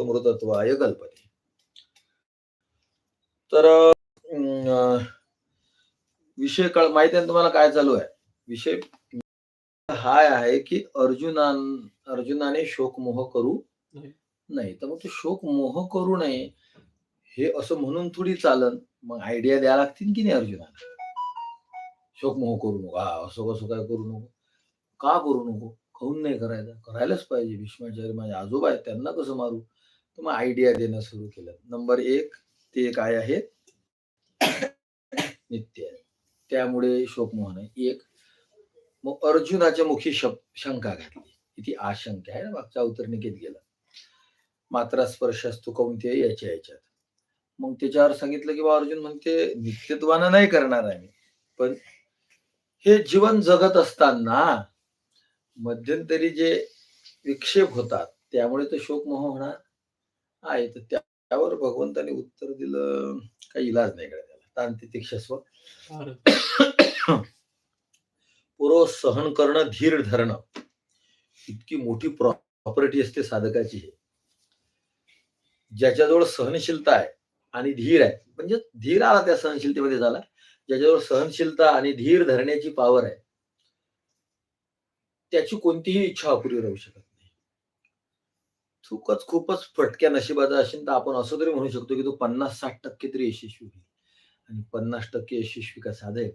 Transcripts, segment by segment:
अमृतत्वाय कल्पते तर विषय कळ माहिती आहे तुम्हाला काय चालू आहे? विषय हा आहे की अर्जुनान अर्जुनाने शोकमोह करू नाही. नाही. तर मग तो शोक मोह करू नये हे असं म्हणून थोडी चालन. मग आयडिया द्यायला लागतील की नाही अर्जुनाला? शोक मोह करू नको. हा असं कसं काय करू नको? का करू नको? काहून नाही करायचं. करायलाच पाहिजे. भीष्माचार्य माझे आजोबा आहेत त्यांना कसं मारू? तर मग आयडिया देणं सुरू केलं. नंबर एक ते काय आहे? नित्य आहे. त्यामुळे शोकमोहन एक मग अर्जुनाच्या मुखी शब शंका घातली. किती आशंका आहे ना मागच्या अवतरणिकेत गेला. मात्रा स्पर्शस्तु कोणते याच्या याच्यात. मग त्याच्यावर सांगितलं की बा अर्जुन म्हणते नित्यत्वानं नाही करणार आहे मी पण हे जीवन जगत असताना मध्यंतरी जे विक्षेप होतात त्यामुळे तर शोकमोह होणार. आहे. तर त्या- त्यावर भगवंताने उत्तर दिलं काही इलाज नाही कडे त्याला. तांत्रिक फार पूर्व सहन करणं धीर धरणं. इतकी मोठी प्रॉपर्टी असते साधकाची हे. ज्याच्याजवळ सहनशीलता आहे आणि धीर आहे. म्हणजे धीर आला त्या सहनशीलतेमध्ये झाला. ज्याच्याजवळ सहनशीलता आणि धीर धरण्याची पॉवर आहे. त्याची कोणतीही इच्छा अपुरी राहू शकत नाही चूकच खूपच फटक्या नशिबाचा असेल तर आपण असं तरी म्हणू शकतो की तो पन्नास साठ टक्के तरी यशस्वी होईल. आणि पन्नास टक्के यशस्वी का साधे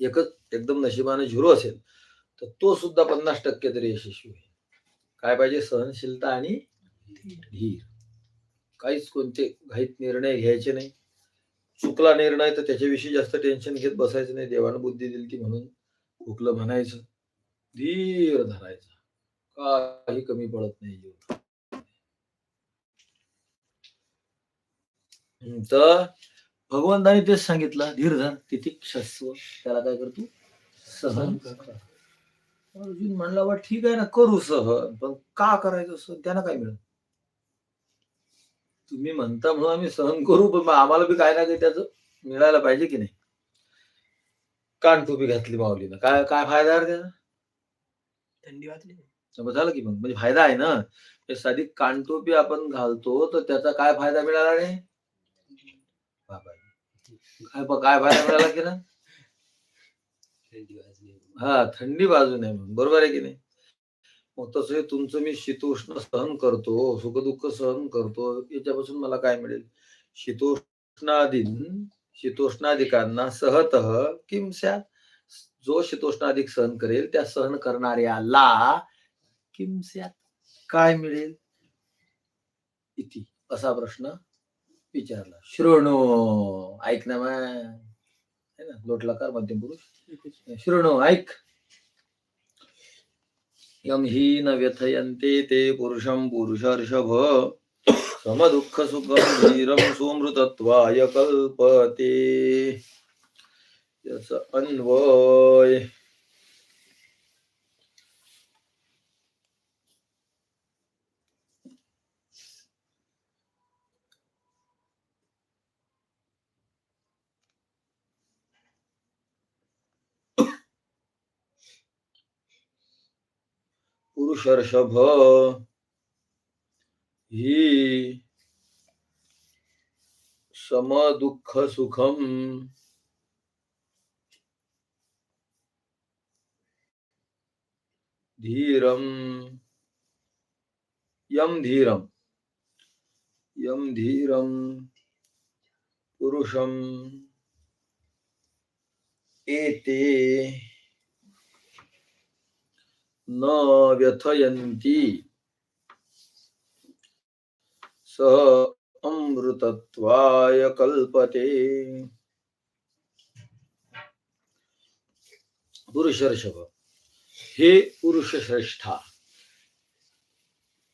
एकच एकदम नशिबाने झिरो असेल तर तो सुद्धा पन्नास टक्के तरी यशस्वी होईल. काय पाहिजे? सहनशीलता आणि धीर. काहीच कोणते घाईत निर्णय घ्यायचे नाही. चुकला निर्णय तर त्याच्याविषयी जास्त टेन्शन घेत बसायचं नाही. देवानं बुद्धी दिली ती म्हणून हुकलं म्हणायचं. धीर धरायचं. काही कमी पडत नाही जीवन तर भगवंताने तेच सांगितलं धीर धर तिथे क्षस्व त्याला काय करतो सहन कर. अर्जुन म्हणला बा ठीक आहे ना करू सहन पण का करायचं सहन? त्यानं काय मिळत? तुम्ही म्हणता म्हणून आम्ही सहन करू पण आम्हाला बी काय ना काही त्याचं मिळायला पाहिजे की नाही? कान टोपी घातली माऊलीनं. काय काय फायदा आहे त्याचा? थंडी वाजली. मग झालं की मग. म्हणजे फायदा आहे ना? साधी कानटोपी आपण घालतो तर त्याचा काय फायदा मिळाला नाही बाबा. काय काय फायदा मिळाला की ना? थंडी हा थंडी बाजू नाही बरोबर आहे की नाही? मग तसं हे तुमचं मी शीतोष्ण सहन करतो सुखदुःख सहन करतो याच्यापासून मला काय मिळेल? शीतोष्णादीन शीतोष्णाधिकांना सहत किमस्या जो शीतोष्णाधिक सहन करेल त्या सहन करणाऱ्याला किम स्यात काय मिळेल? इति असा प्रश्न विचारला. शृणू ऐक ना है ना? लोटलाकार मध्यम पुरुष. शृणू ऐक. यम हि न व्यथयन्ते ते पुरुषं पुरुषर्षभ. समदुःख सुखं धीरं सोमृतत्वाय कल्पते। याच अन्वय। पुरुषर्षभ। ही समदुःख सुखम धीरम। यम धीरम। यम धीरम। पुरुषम। एते न व्यथयन्ति सह अमृतत्वाय कल्पते। पुरुषर्षभ। हे पुरुष श्रेष्ठा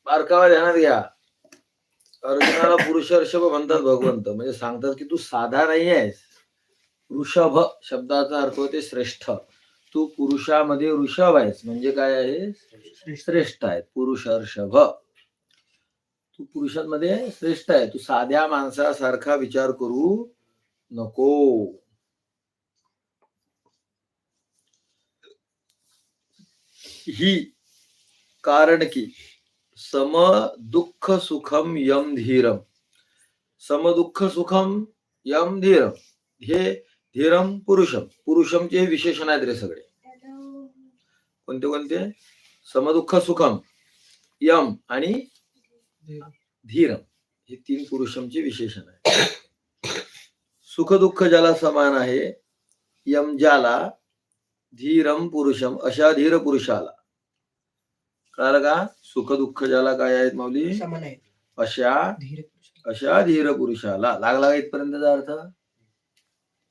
बारकावा ध्यानात घ्या. अर्जुनाला पुरुषर्षभ म्हणतात भगवंत. म्हणजे सांगतात की तू साधा नाही आहेस वृषभ शब्दाचा अर्थ होते श्रेष्ठ. तू पुरुषामध्ये ऋषभ आहेस. म्हणजे काय आहे? श्रेष्ठ. आहे. पुरुष अर्षभ. तू पुरुषांमध्ये श्रेष्ठ आहे. तू साध्या माणसासारखा विचार करू नको. ही कारण की सम दुःख सुखम यम धीरम. सम दुःख सुखम यम धीरम. हे धीरम पुरुषम. पुरुषमचे हे विशेषण आहेत रे सगळे. कोणते कोणते? समदुःख सुखम यम आणि धीरम. हे तीन पुरुषमचे विशेषण आहे सुख दुःख ज्याला समान आहे यम ज्याला धीरम पुरुषम अशा धीर पुरुषाला. कळालं का? सुख दुःख ज्याला काय आहेत माऊली? अशा अशा धीर पुरुषाला. लागला इथपर्यंतचा अर्थ.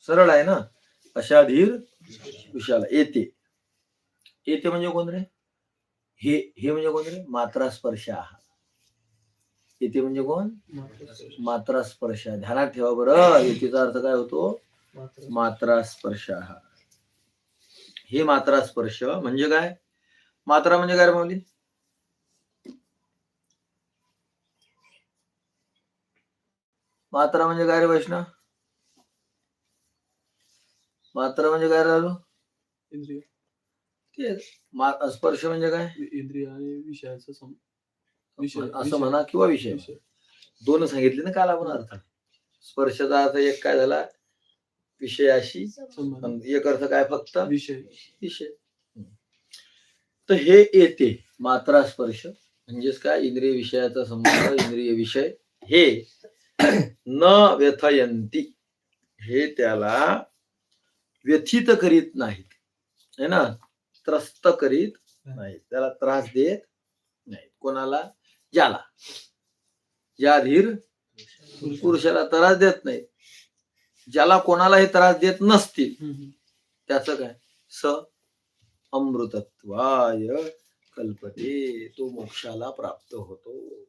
सरळ आहे ना? अशा धीर येते. येते म्हणजे कोण रे? हे हे म्हणजे कोण रे? मात्रा स्पर्श आहार येते म्हणजे कोण? मात्रा स्पर्श ध्यानात ठेवा बरं. येतेचा अर्थ काय होतो? मात्रा स्पर्श आहार हे मात्रा स्पर्श म्हणजे काय? मात्रा म्हणजे काय रे माऊली? मात्रा म्हणजे काय रे वैष्णव? मात्रा म्हणजे काय राहिलो? इंद्रिय. मा- स्पर्श म्हणजे काय? इंद्रिय आणि विषयाचा सम विषय असं म्हणा किंवा विषय. विषय. दोन सांगितले ना काल आपण अर्थ. स्पर्शाचा अर्थ एक काय झाला? विषयाशी संबंध. आणि एक अर्थ काय फक्त? विषय. विषय. तर हे येते. मात्रा स्पर्श. म्हणजेच काय? इंद्रिय विषयाचा संबंध इंद्रिय विषय. हे न व्यथयंती. हे त्याला व्यथित करीत नाहीत. है ना? त्रस्त करीत नाहीत. त्याला त्रास देत नाहीत. कोणाला? ज्याला. ज्या धीर पुरुषाला त्रास देत नाहीत. ज्याला कोणालाही त्रास देत नसतील. त्याचं काय? स अमृतत्वाय कल्पते. तो मोक्षाला प्राप्त होतो.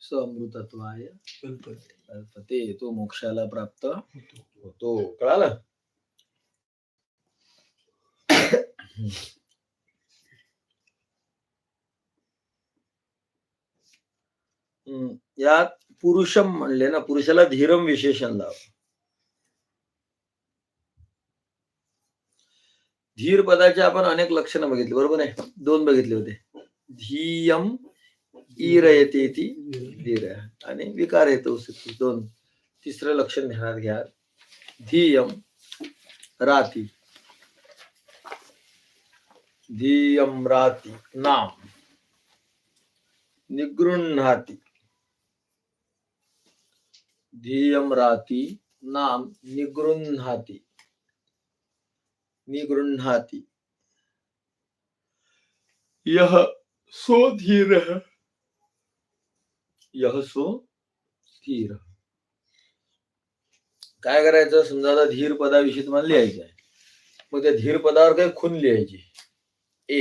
स अमृतत्वाय कल्पते. कल्पते. तो मोक्षाला प्राप्त. होतो. कळालं हम्म, यात पुरुषम म्हणले ना पुरुषाला धीरम विशेषण लाव. धीर पदाचे आपण अनेक लक्षणं बघितली बरोबर आहे? दोन बघितले होते. धीयम ईर येते ती धीर. आणि विकार येतो दोन. तिसरं लक्षण ध्यानात घ्या. धियम राती धियम राती नाम। निगृह्णाती। धियम राती नाम निगृह्णाती। निगृह्णाती। यह सो धीर यह सो धीर काय करायचं? समजा आता धीर पदाविषयी तुम्हाला लिहायचं आहे. मग त्या धीर पदावर काही खून लिहायची. ए.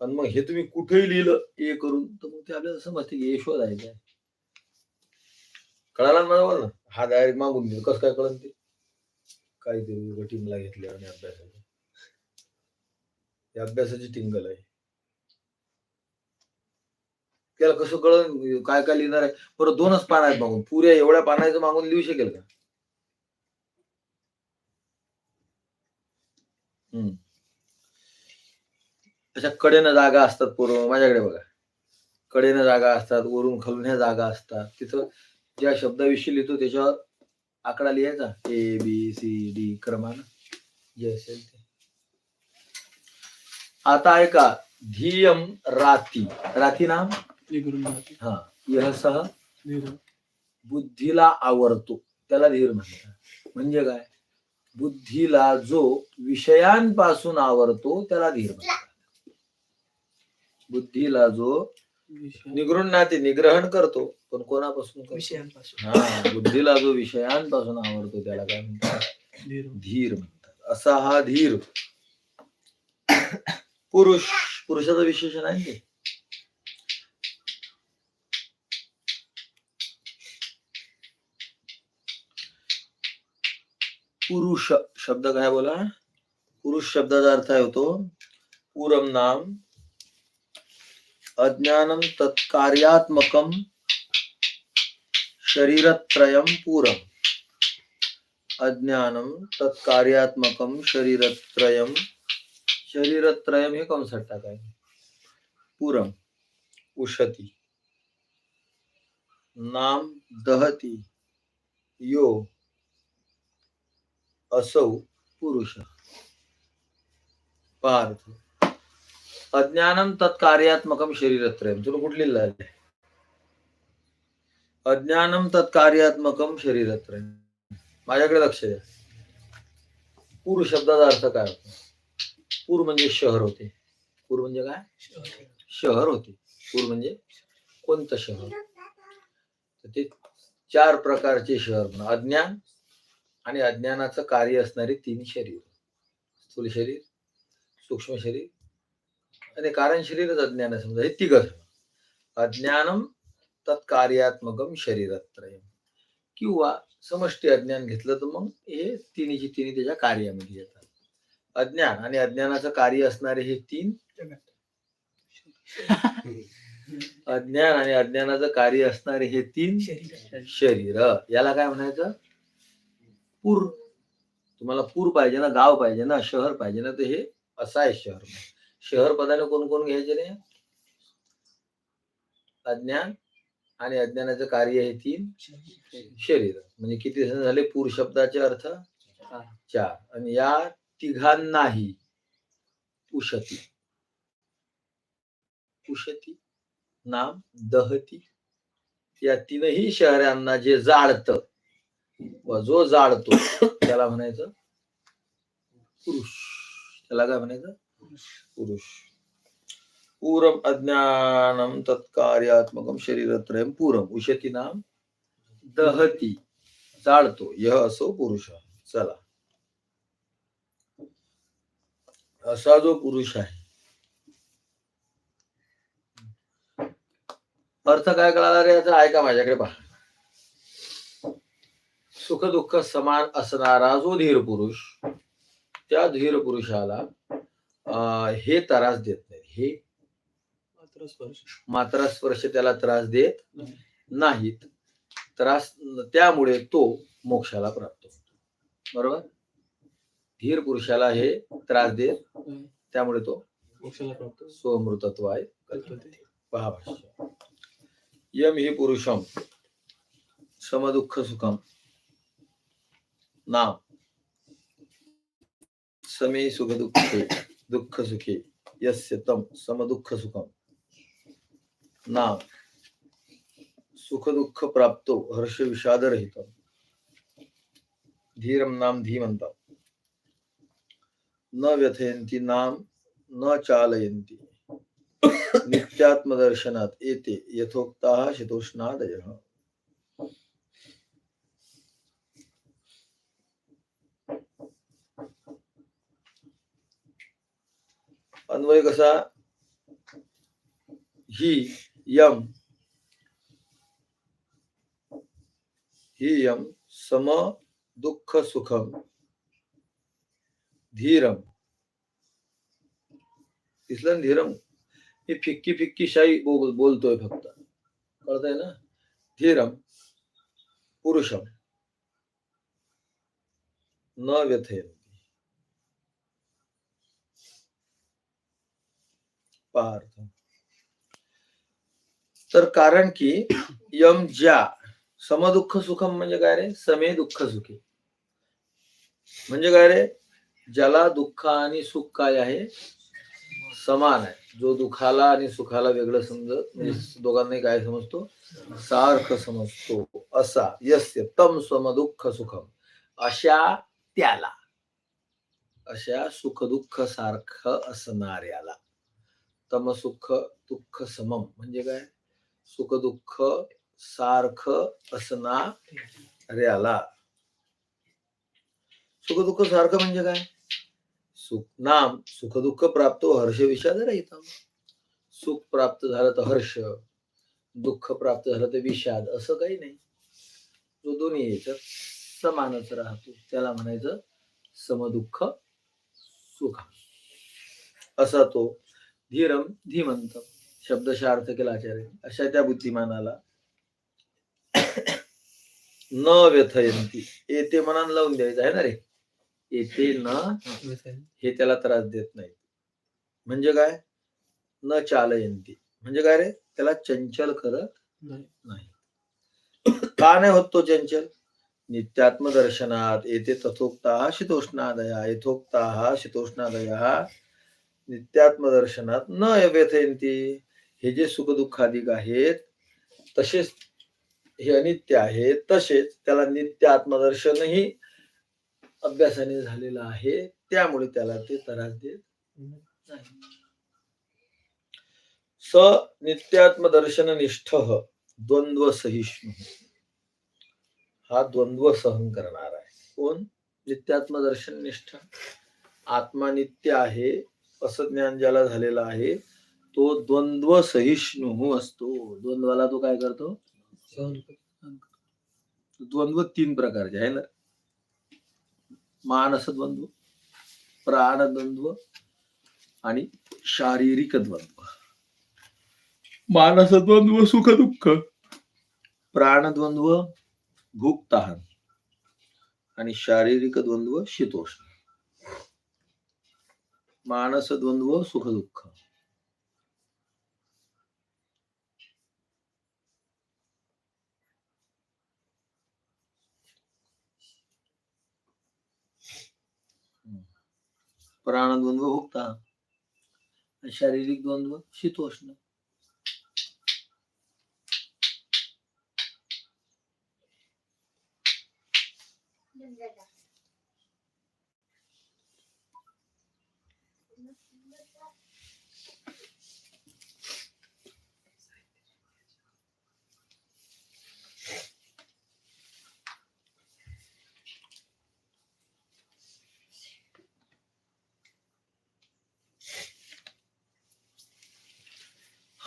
पण मग हे तुम्ही कुठेही लिहिलं ए करून तर मग ते आपल्याला समजते की ए शोधायचं आहे कळाला ना मला? हा डायरेक्ट मागून दिलं. कसं काय कळन ते? काहीतरी टीमला घेतले आणि अभ्यासाचं. हे अभ्यासाची टिंगल आहे. त्याला कसं कळन काय काय लिहिणार आहे? बरं दोनच पान आहेत मागून. पुऱ्या एवढ्या पानाचं मागून लिहू शकेल का? हम्म. अशा कडेनं जागा असतात पूर्व माझ्याकडे बघा. कडेनं जागा असतात वरून खालून ह्या जागा असतात. तिथं ज्या शब्दाविषयी लिहितो त्याच्यावर आकडा लिहायचा. ए बी सी डी क्रमानं. जे असेल ते. आता ऐका. धियम राती. राती नाम. हा. यह सह. बुद्धीला आवडतो त्याला धीर म्हणतात. म्हणजे काय? बुद्धीला जो विषयांपासून आवडतो त्याला धीर म्हणतात. बुद्धीला जो विषय. निगृह्णाती निग्रहण करतो पण कोणापासून करतो? विषयांपासून. हा बुद्धीला जो विषयांपासून आवडतो त्याला काय म्हणतात? धीर. धीर म्हणतात. असा हा धीर. पुरुष पुरुषाचं विशेषण आहे ते पुरुष शब्द काय बोला? पुरुष शब्दाचा अर्थ आहे होतो पूरम नाम अज्ञानम तत्कार्यात्मकम शरीरत्रयम पूरम। अज्ञानम तत्कार्यात्मकम शरीरत्रयम शरीरत्रयम हे कंसात टाकाय पुरम उशती नाम दहती यो असौ पुरुष। पार्थ। अज्ञानम तत्कार्यात्मकम शरीरत्रयम तुला कुठली लिहिलंय अज्ञानम तत्कार्यात्मकम शरीरत्रयम माझ्याकडे लक्ष द्या. पूर शब्दाचा अर्थ काय होतो? पूर म्हणजे शहर होते. पूर म्हणजे काय? शहर होते. पूर म्हणजे कोणतं शहर? तर ते चार प्रकारचे शहर म्हणा. अज्ञान आणि अज्ञानाचं कार्य असणारे तीन शरीर. स्थूल शरीर सूक्ष्म शरीर आणि कारण शरीरच अज्ञान आहे समजा हे तिघ अज्ञानम तत्कार्यात्मकम शरीरत्रयम किंवा समष्टी अज्ञान घेतलं तर मग हे तिन्हीची तिन्ही त्याच्या कार्यामध्ये येतात. अज्ञान आणि अज्ञानाचं कार्य असणारे हे तीन अज्ञान आणि अज्ञानाचं कार्य असणारे हे तीन शरीर. याला काय म्हणायचं? पूर. तुम्हाला पूर पाहिजे ना गाव पाहिजे ना शहर पाहिजे ना तर हे असं आहे शहर. शहर पदाने कोण कोण घ्यायचे रे? अज्ञान आणि अज्ञानाचं कार्य हे तीन शरीर. म्हणजे किती झाले? पूर शब्दाचे अर्थ चार. आणि या तिघांनाही उशती. उशती नाम दहती. या तीनही शहरांना जे जाळत व जो जाळतो त्याला म्हणायचं पुरुष. त्याला काय म्हणायचं? पुरुष। पूरम अज्ञानम तत्कार्यात्मक शरीरत्रयम पूरम उशती नाम दहती। जाळतो। यह असो पुरुष। चला। असा जो पुरुष आहे। अर्थ काय कळाला रे याचा? ऐका माझ्याकडे पहा। सुख दुःख समान असणारा जो धीर पुरुष त्या धीर पुरुषाला हे त्रास देत नाही. हे मात्र स्पर्श. त्याला त्रास देत नाही. नाहीत. त्रास त्यामुळे तो मोक्षाला प्राप्त होतो. बरोबर? धीर पुरुषाला हे त्रास देत. त्यामुळे तो मोक्षाला प्राप्त स्वमृतत्व आहे. पहा यम हि पुरुषम समदुःख सुखम नाम समे सुख दुःखे दुःख सुखे यस्य तम समदुःख सुखम नाम सुख दुःख प्राप्तो हर्ष विषाद रहित धीरम नाम धीमंतम न व्यथयन्ति नाम न चालयन्ति। नित्यात्मदर्शनात येते यथोक्ता शीतोष्णादय। अन्वय कसा? ही यम. ही यम सम दुःख सुखम. धीरम. दिसलं धीरम. मी फिक्की फिक्की शाही बोल बोलतोय फक्त. कळतंय ना? धीरम. पुरुषम. न व्यथेन. पार्थ तर कारण की यम ज्या समदुःख सुखम म्हणजे काय रे? समे दुःख सुखी. म्हणजे काय रे? ज्याला दुःख आणि सुख काय आहे? समान आहे. जो दुखाला आणि सुखाला वेगळं समजत म्हणजे दोघांनाही काय समजतो? सारखं समजतो. असा यस्य तम समदुःख सुखम. अशा त्याला. अशा सुख दुःख सारखं असणाऱ्याला. तम सुख दुःख समम. म्हणजे काय? सुख दुःख सारखं असणाऱ्याला सुख दुःख सारखं म्हणजे काय? सुख नाम सुख दुःख प्राप्त हो, हर्ष विषाद राहित सुख प्राप्त झालं तर हर्ष दुःख प्राप्त झालं तर विषाद असं काही नाही. जो दोन्ही याच्यात समानच राहतो. त्याला म्हणायचं समदुःख सुख. असा तो धीरम धीमंत शब्दशः अर्थ केला आचार्य. अशा त्या बुद्धिमानाला न व्यथयंती. येते मनान लावून द्यायचं आहे ना रे? येते न हे त्याला त्रास देत नाही म्हणजे काय? न चालयंती. म्हणजे काय रे? त्याला चंचल करत नाही. का नाही होत तो चंचल? नित्यात्म दर्शनात येथे तथोक्ता शीतोष्णादया यथोक्ता शीतोष्णादया नित्यात्मदर्शनात न व्यथयंती हे जे सुखदुःखाधिक आहेत तसेच हे अनित्य आहे तसेच त्याला नित्य आत्मदर्शनही अभ्यासाने झालेलं आहे त्यामुळे त्याला ते त्रास देत नाही. स नित्यात्मदर्शन निष्ठ द्वंद्व सहिष्णू हा द्वंद्व सहन करणार आहे. कोण? नित्यात्मदर्शन निष्ठ आत्मा नित्य आहे असं ज्ञान ज्याला झालेलं आहे तो द्वंद्व सहिष्णू असतो. द्वंद्वाला तो काय करतो. द्वंद्व तीन प्रकारचे आहे ना. मानस द्वंद्व प्राण द्वंद्व आणि शारीरिक द्वंद्व. मानस द्वंद्व सुख दुःख. प्राण द्वंद्व भूक तहान आणि शारीरिक द्वंद्व शीतोष्ण. मानस द्वंद्व सुख दुःख. प्राणद्वंद्व भुगता आणि शारीरिक द्वंद्व शीतोष्ण.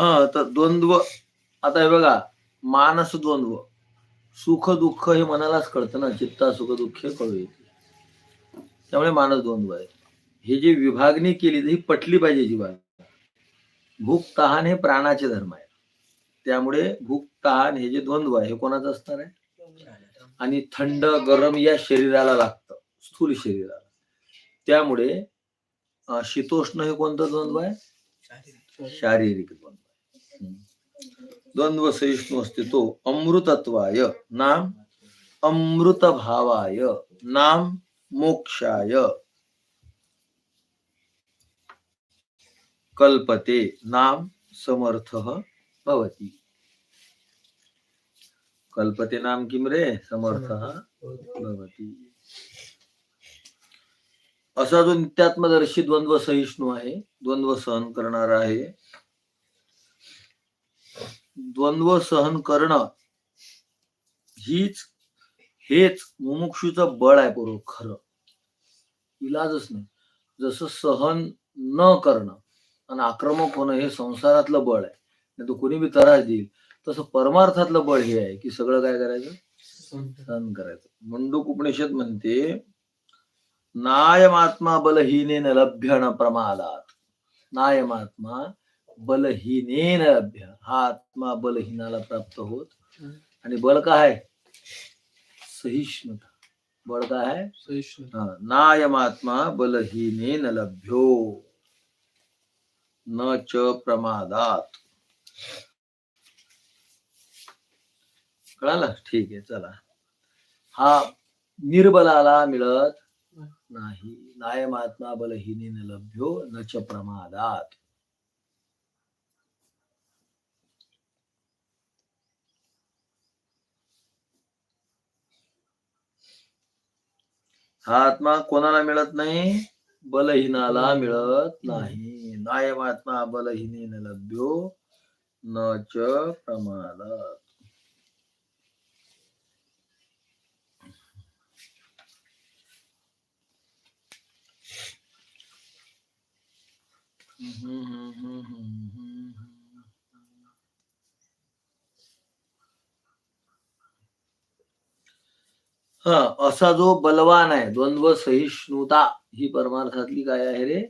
हा तर द्वंद्व. आता हे बघा मानस द्वंद्व. सुख दुःख हे मनालाच कळतं ना. चित्ता सुख दुःख हे कळू येते. त्यामुळे मानस द्वंद्व आहे. हे जे विभागणी केली ही पटली पाहिजे जीवाला. भूक तहान हे प्राणाचे धर्म आहे. त्यामुळे भूक तहान हे जे द्वंद्व आहे हे कोणाचं असणार आहे? आणि थंड गरम या शरीराला लागतं. स्थूल शरीराला. त्यामुळे शीतोष्ण हे कोणतं द्वंद्व आहे? शारीरिक. द्वंद्व द्वंद्व सहिष्णू असते तो अमृतत्वाय नाम अमृत भावाय नाम मोक्षाय। कल्पते नाम समर्थ भवती। कल्पते नाम किम रे? समर्थ भवती। असा जो नित्यात्मदर्शी द्वंद्व सहिष्णू आहे द्वंद्व सहन करणारा आहे. द्वंद्व सहन करणं हीच हेच मुमुक्षूचं बळ आहे पूर्व खरं. इलाजच नाही. जसं सहन न करणं आणि आक्रमक होणं हे संसारातलं बळ आहे. नाही तर कोणी बी त्रास देईल. तसं परमार्थातलं बळ हे आहे की सगळं काय करायचं? सहन करायचं. मंडूक उपनिषद म्हणते नायमात्मा बलहीने लभ्य न प्रमादात. नायमात्मा बलहीनेन लभ्य हा आत्मा बलहीनाला प्राप्त होत. आणि बल काय आहे? सहिष्णुता. बळ काय आहे? सहिष्णु हा, नायमात्मा बलहीनेन लभ्यो. न च प्रमादात. कळालं? ठीक आहे चला. हा निर्बलाला मिळत नाही. नायमात्मा बलहीनेन लभ्यो न च प्रमादात. हा आत्मा कोणाला मिळत नाही? बलहीनाला मिळत नाही. नायमात्मा बलहीनेन लभ्यो न च प्रमादात हा असा जो बलवान आहे द्वंद्व सहिष्णुता ही परमार्थातली काय आहे रे?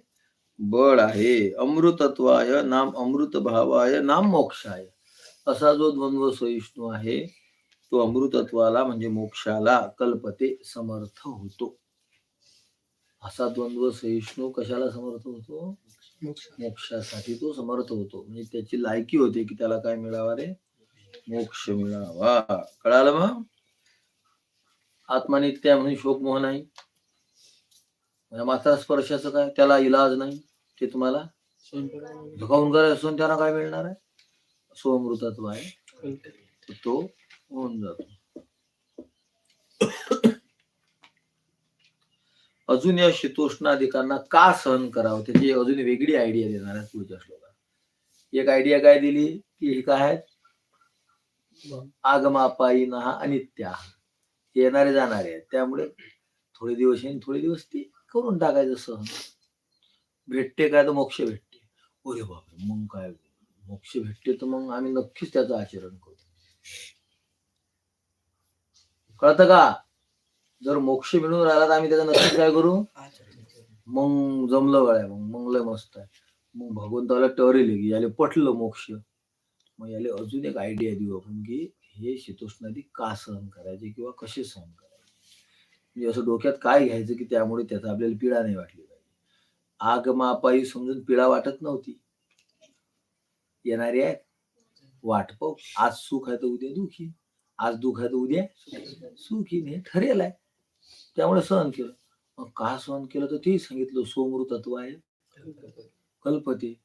बळ आहे. अमृतत्वाय नाम अमृत भावाय नाम मोक्षाय. असा जो द्वंद्व सहिष्णू आहे तो अमृतत्वाला म्हणजे मोक्षाला कल्पते समर्थ होतो. असा द्वंद्व सहिष्णू कशाला समर्थ होतो? मोक्षासाठी तो समर्थ होतो. म्हणजे त्याची लायकी होते की त्याला काय मिळावा रे? मोक्ष मिळावा. कळालं मग? आत्मनित्य म्हणून शोक मोह नाही. म्हणजे माता स्पर्शाचं काय? त्याला इलाज नाही ते तुम्हाला. धुकावून करायचं असून त्यांना काय मिळणार आहे? सोमृतत्व आहे तो होऊन जातो. अजून या शीतोष्णाधिकांना का सहन करावं? त्याची अजून वेगळी आयडिया देणार आहे पुढच्या श्लोकात. एक आयडिया काय दिली? की हे काय आहेत? आगमापायी हा अनित्या. येणारे जाणारे आहेत. त्यामुळे थोडे दिवस येईन थोडे दिवस ते करून टाकायचं सहन. भेटते काय तर मोक्ष भेटते. अरे बापरे मग काय? मोक्ष भेटते तर मग आम्ही नक्कीच त्याचं आचरण करू. कळतं का? जर मोक्ष मिळून राहिला तर आम्ही त्याचं नक्कीच काय करू? मग जमलं गळ्या मग मग मस्त आहे. मग भगवंताला टरेल की याले पटलं मोक्ष. मग याले अजून एक आयडिया देऊ आपण की हे शीतोष्णादी का सहन करायचे किंवा कसे सहन करायचे? म्हणजे असं डोक्यात काय घ्यायचं की त्यामुळे त्याचा आपल्याला पीडा नाही वाटली पाहिजे. आग मापाई समजून पीडा वाटत नव्हती. येणारी आहेत. वाट पाहू. आज सुख आहे तर उद्या दुखी. आज दुःख आहे तर उद्या सुखी. हे ठरेल आहे. त्यामुळे सहन केलं. मग का सहन केलं तर तेही सांगितलं. सोमृतत्व आहे. कल्पते.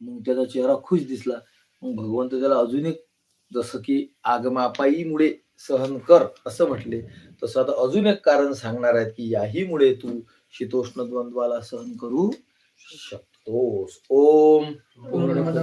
मग त्याचा चेहरा खुश दिसला. मग भगवंत त्याला अजून एक जसं की आगमापाईमुळे सहन कर असं म्हटले तसं आता अजून एक कारण सांगणार आहेत की याहीमुळे तू शीतोष्ण द्वंद्वाला सहन करू शकतोस. ओम. पूर्णमदः